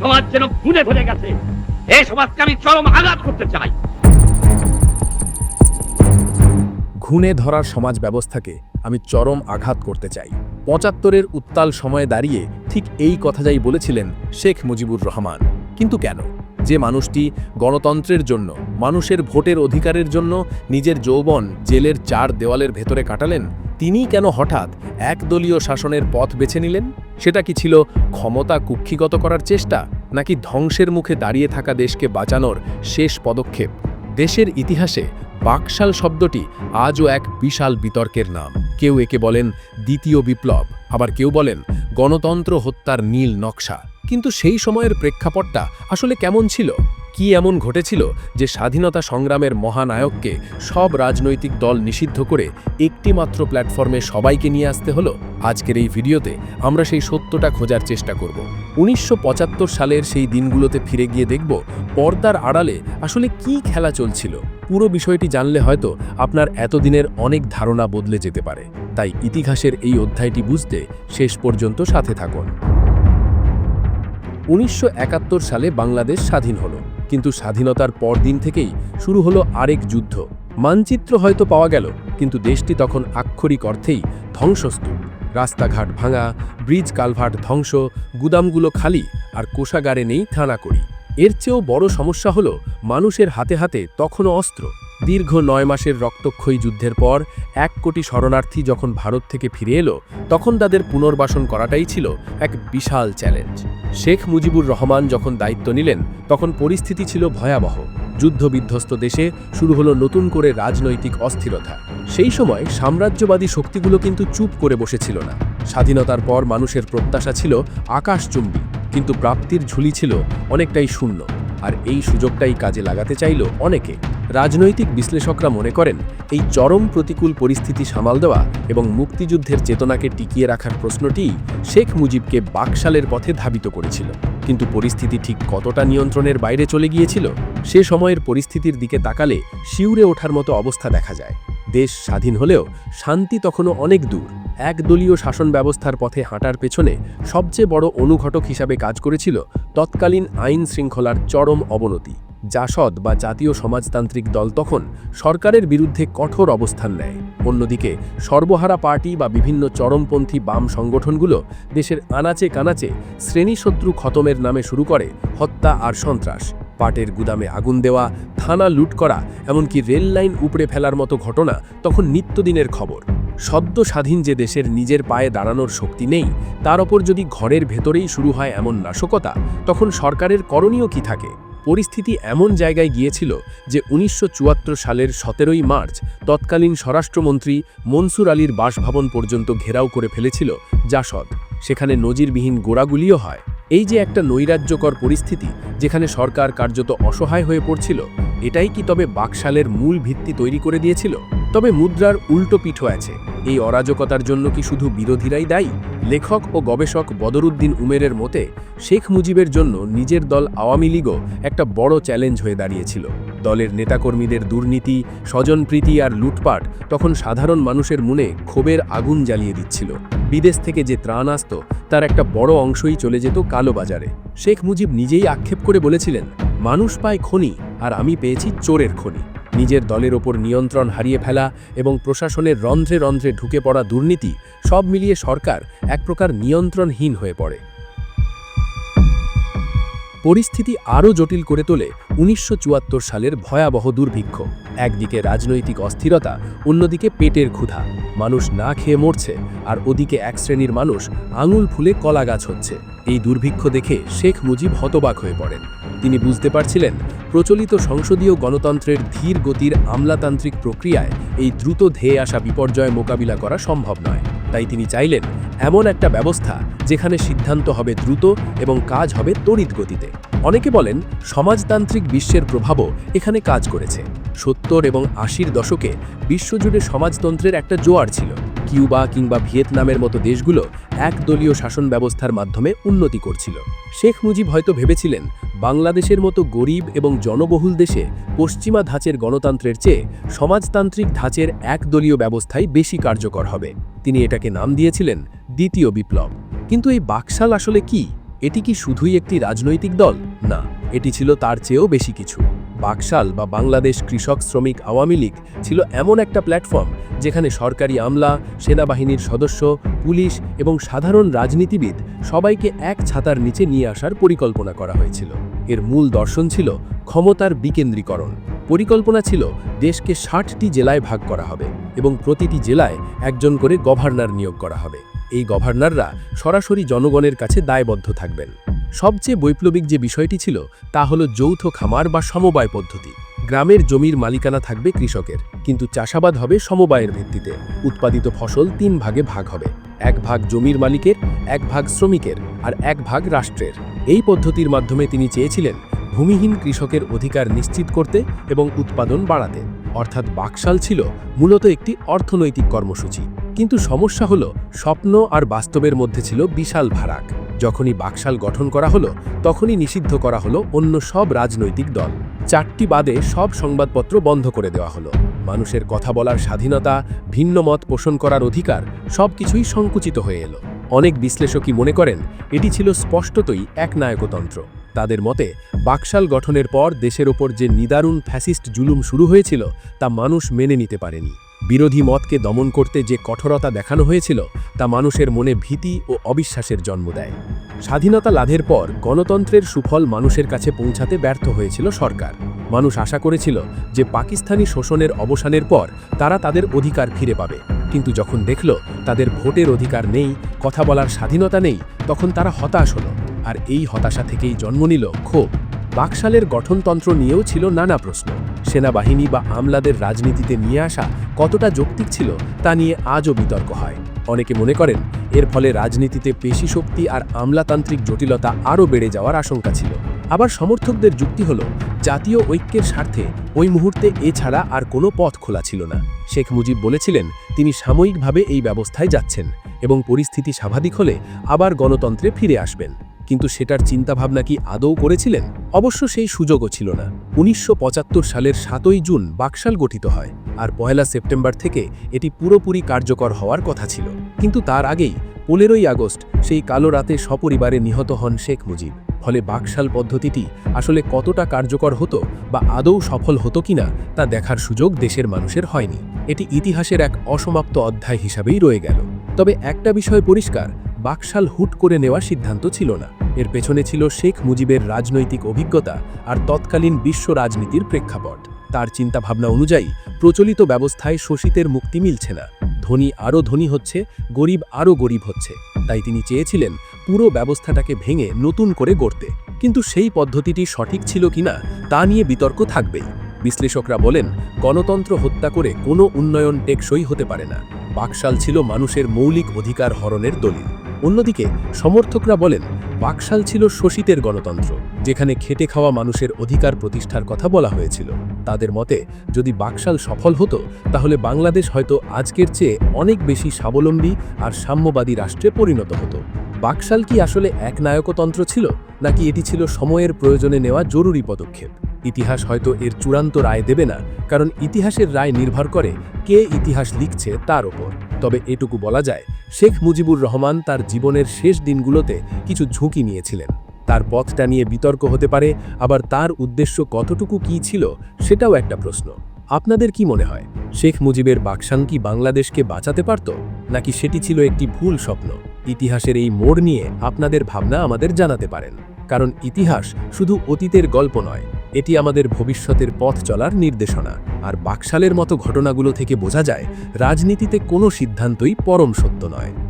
সমাজ যেন খুনে ভরে গেছে। এই সমাজকে আমি চরম আঘাত করতে চাই। ঘুণে ধরার সমাজ ব্যবস্থাকে আমি চরম আঘাত করতে চাই। পঁচাত্তরের উত্তাল সময়ে দাঁড়িয়ে ঠিক এই কথাটাই বলেছিলেন শেখ মুজিবুর রহমান। কিন্তু কেন? যে মানুষটি গণতন্ত্রের জন্য, মানুষের ভোটের অধিকারের জন্য নিজের যৌবন জেলের চার দেওয়ালের ভেতরে কাটালেন তিনি কেন হঠাৎ একদলীয় শাসনের পথ বেছে নিলেন? সেটা কি ছিল ক্ষমতা কুক্ষিগত করার চেষ্টা, নাকি ধ্বংসের মুখে দাঁড়িয়ে থাকা দেশকে বাঁচানোর শেষ পদক্ষেপ? দেশের ইতিহাসে বাকশাল শব্দটি আজও এক বিশাল বিতর্কের নাম। কেউ একে বলেন দ্বিতীয় বিপ্লব, আবার কেউ বলেন গণতন্ত্র হত্যার নীল নকশা। কিন্তু সেই সময়ের প্রেক্ষাপটটা আসলে কেমন ছিল? কি এমন ঘটেছিল যে স্বাধীনতা সংগ্রামের মহানায়ককে সব রাজনৈতিক দল নিষিদ্ধ করে একটি মাত্র প্ল্যাটফর্মে সবাইকে নিয়ে আসতে হলো? আজকের এই ভিডিওতে আমরা সেই সত্যটা খোঁজার চেষ্টা করব। উনিশশো পঁচাত্তর সালের সেই দিনগুলোতে ফিরে গিয়ে দেখব পর্দার আড়ালে আসলে কি খেলা চলছিল। পুরো বিষয়টি জানলে হয়তো আপনার এতদিনের অনেক ধারণা বদলে যেতে পারে। তাই ইতিহাসের এই অধ্যায়টি বুঝতে শেষ পর্যন্ত সাথে থাকুন। উনিশশো একাত্তর সালে বাংলাদেশ স্বাধীন হলো। কিন্তু স্বাধীনতার পরদিন থেকেই শুরু হলো আরেক যুদ্ধ। মানচিত্র হয়তো পাওয়া গেল, কিন্তু দেশটি তখন আক্ষরিক অর্থেই ধ্বংসস্তূপ। রাস্তাঘাট ভাঙা, ব্রিজ কালভার্ট ধ্বংস, গুদামগুলো খালি আর কোষাগারে নেই থানা করি এর চেয়েও বড় সমস্যা হলো, মানুষের হাতে হাতে তখনও অস্ত্র। দীর্ঘ নয় মাসের রক্তক্ষয়ী যুদ্ধের পর এক কোটি শরণার্থী যখন ভারত থেকে ফিরে এলো, তখন তাদের পুনর্বাসন করাটাই ছিল এক বিশাল চ্যালেঞ্জ। শেখ মুজিবুর রহমান যখন দায়িত্ব নিলেন, তখন পরিস্থিতি ছিল ভয়াবহ। যুদ্ধবিধ্বস্ত দেশে শুরু হলো নতুন করে রাজনৈতিক অস্থিরতা। সেই সময় সাম্রাজ্যবাদী শক্তিগুলো কিন্তু চুপ করে বসেছিল না। স্বাধীনতার পর মানুষের প্রত্যাশা ছিল আকাশচুম্বী, কিন্তু প্রাপ্তির ঝুলি ছিল অনেকটাই শূন্য। আর এই সুযোগটাই কাজে লাগাতে চাইল অনেকে। রাজনৈতিক বিশ্লেষকরা মনে করেন, এই চরম প্রতিকূল পরিস্থিতি সামাল দেওয়া এবং মুক্তিযুদ্ধের চেতনাকে টিকিয়ে রাখার প্রশ্নটিই শেখ মুজিবকে বাকশালের পথে ধাবিত করেছিল। কিন্তু পরিস্থিতি ঠিক কতটা নিয়ন্ত্রণের বাইরে চলে গিয়েছিল, সে সময়ের পরিস্থিতির দিকে তাকালে শিউরে ওঠার মতো অবস্থা দেখা যায়। দেশ স্বাধীন হলেও শান্তি তখনও অনেক দূর। একদলীয় শাসন ব্যবস্থার পথে হাঁটার পেছনে সবচেয়ে বড় অনুঘটক হিসাবে কাজ করেছিল তৎকালীন আইন শৃঙ্খলার চরম অবনতি। জাসদ বা জাতীয় সমাজতান্ত্রিক দল তখন সরকারের বিরুদ্ধে কঠোর অবস্থান নেয়। অন্যদিকে সর্বহারা পার্টি বা বিভিন্ন চরমপন্থী বাম সংগঠনগুলো দেশের আনাচে কানাচে শ্রেণীশত্রু খতমের নামে শুরু করে হত্যা আর সন্ত্রাস। পাটের গুদামে আগুন দেওয়া, থানা লুট করা, এমনকি রেল লাইন উপড়ে ফেলার মতো ঘটনা তখন নিত্যদিনের খবর। সদ্য স্বাধীন যে দেশের নিজের পায়ে দাঁড়ানোর শক্তি নেই, তার ওপর যদি ঘরের ভেতরেই শুরু হয় এমন নাশকতা, তখন সরকারের করণীয় কি থাকে? পরিস্থিতি এমন জায়গায় গিয়েছিল যে উনিশশো চুয়াত্তর সালের সতেরোই মার্চ তৎকালীন স্বরাষ্ট্রমন্ত্রী মনসুর আলীর বাসভবন পর্যন্ত ঘেরাও করে ফেলেছিল জাসদ। সেখানে নজিরবিহীন গোড়াগুলিও হয়। এই যে একটা নৈরাজ্যকর পরিস্থিতি যেখানে সরকার কার্যত অসহায় হয়ে পড়ছিল, এটাই কি তবে বাকশালের মূল ভিত্তি তৈরি করে দিয়েছিল? তবে মুদ্রার উল্টো পিঠ আছে। এই অরাজকতার জন্য কি শুধু বিরোধীরাই দায়ী? লেখক ও গবেষক বদরুদ্দিন উমেরের মতে, শেখ মুজিবের জন্য নিজের দল আওয়ামী লীগও একটা বড় চ্যালেঞ্জ হয়ে দাঁড়িয়েছিল। দলের নেতাকর্মীদের দুর্নীতি, স্বজনপ্রীতি আর লুটপাট তখন সাধারণ মানুষের মনে ক্ষোভের আগুন জ্বালিয়ে দিচ্ছিল। বিদেশ থেকে যে ত্রাণ আসত, তার একটা বড় অংশই চলে যেত কালোবাজারে। শেখ মুজিব নিজেই আক্ষেপ করে বলেছিলেন, মানুষ পায় খনি, আর আমি পেয়েছি চোরের খনি। নিজের দলের ওপর নিয়ন্ত্রণ হারিয়ে ফেলা এবং প্রশাসনের রন্ধ্রে রন্ধ্রে ঢুকে পড়া দুর্নীতি সব মিলিয়ে সরকার এক প্রকার নিয়ন্ত্রণহীন হয়ে পড়ে। পরিস্থিতি আরও জটিল করে তোলে উনিশশো চুয়াত্তর সালের ভয়াবহ দুর্ভিক্ষ। একদিকে রাজনৈতিক অস্থিরতা, অন্যদিকে পেটের ক্ষুধা। মানুষ না খেয়ে মরছে, আর ওদিকে এক শ্রেণির মানুষ আঙুল ফুলে কলা গাছ হচ্ছে। এই দুর্ভিক্ষ দেখে শেখ মুজিব হতবাক হয়ে পড়েন। তিনি বুঝতে পারছিলেন প্রচলিত সংসদীয় গণতন্ত্রের ধীর গতির আমলাতান্ত্রিক প্রক্রিয়ায় এই দ্রুত ধেয়ে আসা বিপর্যয় মোকাবিলা করা সম্ভব নয়। তাই তিনি চাইলেন এমন একটা ব্যবস্থা যেখানে সিদ্ধান্ত হবে দ্রুত এবং কাজ হবে তড়িৎ গতিতে। অনেকে বলেন সমাজতান্ত্রিক বিশ্বের প্রভাবও এখানে কাজ করেছে। সত্তর এবং আশির দশকে বিশ্বজুড়ে সমাজতন্ত্রের একটা জোয়ার ছিল। কিউবা কিংবা ভিয়েতনামের মতো দেশগুলো একদলীয় শাসন ব্যবস্থার মাধ্যমে উন্নতি করছিল। শেখ মুজিব হয়তো ভেবেছিলেন, বাংলাদেশের মতো গরিব এবং জনবহুল দেশে পশ্চিমা ধাঁচের গণতন্ত্রের চেয়ে সমাজতান্ত্রিক ধাঁচের একদলীয় ব্যবস্থাই বেশি কার্যকর হবে। তিনি এটাকে নাম দিয়েছিলেন দ্বিতীয় বিপ্লব। কিন্তু এই বাকশাল আসলে কি? এটি কি শুধুই একটি রাজনৈতিক দল? না। এটি ছিল তার চেয়েও বেশি কিছু। বাকশাল বা বাংলাদেশ কৃষক শ্রমিক আওয়ামী লীগ ছিল এমন একটা প্ল্যাটফর্ম যেখানে সরকারি আমলা, সেনাবাহিনীর সদস্য, পুলিশ এবং সাধারণ রাজনীতিবিদ সবাইকে এক ছাতার নিচে নিয়ে আসার পরিকল্পনা করা হয়েছিল। এর মূল দর্শন ছিল ক্ষমতার বিকেন্দ্রীকরণ। পরিকল্পনা ছিল দেশকে ষাটটি জেলায় ভাগ করা হবে এবং প্রতিটি জেলায় একজন করে গভর্নর নিয়োগ করা হবে। এই গভর্নররা সরাসরি জনগণের কাছে দায়বদ্ধ থাকবেন। সবচেয়ে বৈপ্লবিক যে বিষয়টি ছিল, তা হলো যৌথ খামার বা সমবায় পদ্ধতি। গ্রামের জমির মালিকানা থাকবে কৃষকের, কিন্তু চাষাবাদ হবে সমবায়ের ভিত্তিতে। উৎপাদিত ফসল তিন ভাগে ভাগ হবে। এক ভাগ জমির মালিকের, এক ভাগ শ্রমিকের, আর এক ভাগ রাষ্ট্রের। এই পদ্ধতির মাধ্যমে তিনি চেয়েছিলেন ভূমিহীন কৃষকের অধিকার নিশ্চিত করতে এবং উৎপাদন বাড়াতে। অর্থাৎ বাকশাল ছিল মূলত একটি অর্থনৈতিক কর্মসূচি। কিন্তু সমস্যা হলো, স্বপ্ন আর বাস্তবের মধ্যে ছিল বিশাল ভারাক। যখনই বাকশাল গঠন করা হলো, তখনই নিষিদ্ধ করা হলো অন্য সব রাজনৈতিক দল। চারটি বাদে সব সংবাদপত্র বন্ধ করে দেওয়া হলো। মানুষের কথা বলার স্বাধীনতা, ভিন্ন মত পোষণ করার অধিকার সবকিছুই সংকুচিত হয়ে এলো। অনেক বিশ্লেষকই মনে করেন, এটি ছিল স্পষ্টতই একনায়কতন্ত্র তাদের মতে, বাকশাল গঠনের পর দেশের ওপর যে নিদারুণ ফ্যাসিস্ট জুলুম শুরু হয়েছিল, তা মানুষ মেনে নিতে পারেনি। বিরোধী মতকে দমন করতে যে কঠোরতা দেখানো হয়েছিল, তা মানুষের মনে ভীতি ও অবিশ্বাসের জন্ম দেয়। স্বাধীনতা লাভের পর গণতন্ত্রের সুফল মানুষের কাছে পৌঁছাতে ব্যর্থ হয়েছিল সরকার। মানুষ আশা করেছিল যে পাকিস্তানি শোষণের অবসানের পর তারা তাদের অধিকার ফিরে পাবে। কিন্তু যখন দেখল তাদের ভোটের অধিকার নেই, কথা বলার স্বাধীনতা নেই, তখন তারা হতাশ হলো। আর এই হতাশা থেকেই জন্ম নিল ক্ষোভ। বাকশালের গঠনতন্ত্র নিয়েও ছিল নানা প্রশ্ন। সেনাবাহিনী বা আমলাদের রাজনীতিতে নিয়ে আসা কতটা যৌক্তিক ছিল তা নিয়ে আজও বিতর্ক হয়। অনেকে মনে করেন, এর ফলে রাজনীতিতে পেশি শক্তি আর আমলাতান্ত্রিক জটিলতা আরও বেড়ে যাওয়ার আশঙ্কা ছিল। আবার সমর্থকদের যুক্তি হল, জাতীয় ঐক্যের স্বার্থে ওই মুহূর্তে এছাড়া আর কোনো পথ খোলা ছিল না। শেখ মুজিব বলেছিলেন, তিনি সাময়িকভাবে এই ব্যবস্থায় যাচ্ছেন এবং পরিস্থিতি স্বাভাবিক হলে আবার গণতন্ত্রে ফিরে আসবেন। কিন্তু সেটার চিন্তাভাবনা কি আদৌ করেছিলেন? অবশ্য সেই সুযোগও ছিল না। উনিশশো পঁচাত্তর সালের সাতই জুন বাকশাল গঠিত হয় আর পয়লা সেপ্টেম্বর থেকে এটি পুরোপুরি কার্যকর হওয়ার কথা ছিল। কিন্তু তার আগেই পনেরোই আগস্ট সেই কালো রাতে সপরিবারে নিহত হন শেখ মুজিব। ফলে বাকশাল পদ্ধতিটি আসলে কতটা কার্যকর হতো বা আদৌ সফল হতো কিনা তা দেখার সুযোগ দেশের মানুষের হয়নি। এটি ইতিহাসের এক অসমাপ্ত অধ্যায় হিসাবেই রয়ে গেল। তবে একটা বিষয় পরিষ্কার, বাকশাল হুট করে নেওয়া সিদ্ধান্ত ছিল না। এর পেছনে ছিল শেখ মুজিবের রাজনৈতিক অভিজ্ঞতা আর তৎকালীন বিশ্ব রাজনীতির প্রেক্ষাপট। তার চিন্তাভাবনা অনুযায়ী, প্রচলিত ব্যবস্থায় শোষিতের মুক্তি মিলছে না। ধনী আরও ধনী হচ্ছে, গরিব আরও গরিব হচ্ছে। তাই তিনি চেয়েছিলেন পুরো ব্যবস্থাটাকে ভেঙে নতুন করে গড়তে। কিন্তু সেই পদ্ধতিটি সঠিক ছিল কিনা তা নিয়ে বিতর্ক থাকবেই। বিশ্লেষকরা বলেন, গণতন্ত্র হত্যা করে কোনো উন্নয়ন টেকসই হতে পারে না। বাকশাল ছিল মানুষের মৌলিক অধিকার হরণের দলিল। অন্যদিকে, সমর্থকরা বলেন বাকশাল ছিল শোষিতের গণতন্ত্র, যেখানে খেটে খাওয়া মানুষের অধিকার প্রতিষ্ঠার কথা বলা হয়েছিল। তাদের মতে, যদি বাকশাল সফল হতো, তাহলে বাংলাদেশ হয়তো আজকের চেয়ে অনেক বেশি স্বাবলম্বী আর সাম্যবাদী রাষ্ট্রে পরিণত হতো। বাকশাল কি আসলে এক নায়কতন্ত্র ছিল, নাকি এটি ছিল সময়ের প্রয়োজনে নেওয়া জরুরি পদক্ষেপ? ইতিহাস হয়তো এর চূড়ান্ত রায় দেবে না, কারণ ইতিহাসের রায় নির্ভর করে কে ইতিহাস লিখছে তার ওপর। তবে এটুকু বলা যায়, শেখ মুজিবুর রহমান তার জীবনের শেষ দিনগুলোতে কিছু ঝুঁকি নিয়েছিলেন। তার পথটা নিয়ে বিতর্ক হতে পারে, আবার তার উদ্দেশ্য কতটুকু কী ছিল সেটাও একটা প্রশ্ন। আপনাদের কি মনে হয়, শেখ মুজিবের বাকশান কি বাংলাদেশকে বাঁচাতে পারত, নাকি সেটি ছিল একটি ভুল স্বপ্ন? ইতিহাসের এই মোড় নিয়ে আপনাদের ভাবনা আমাদের জানাতে পারেন। কারণ ইতিহাস শুধু অতীতের গল্প নয় এটি আমাদের ভবিষ্যতের পথ চলার নির্দেশনা। আর বাকশালের মতো ঘটনাগুলো থেকে বোঝা যায়, রাজনীতিতে কোনো সিদ্ধান্তই পরম সত্য নয়।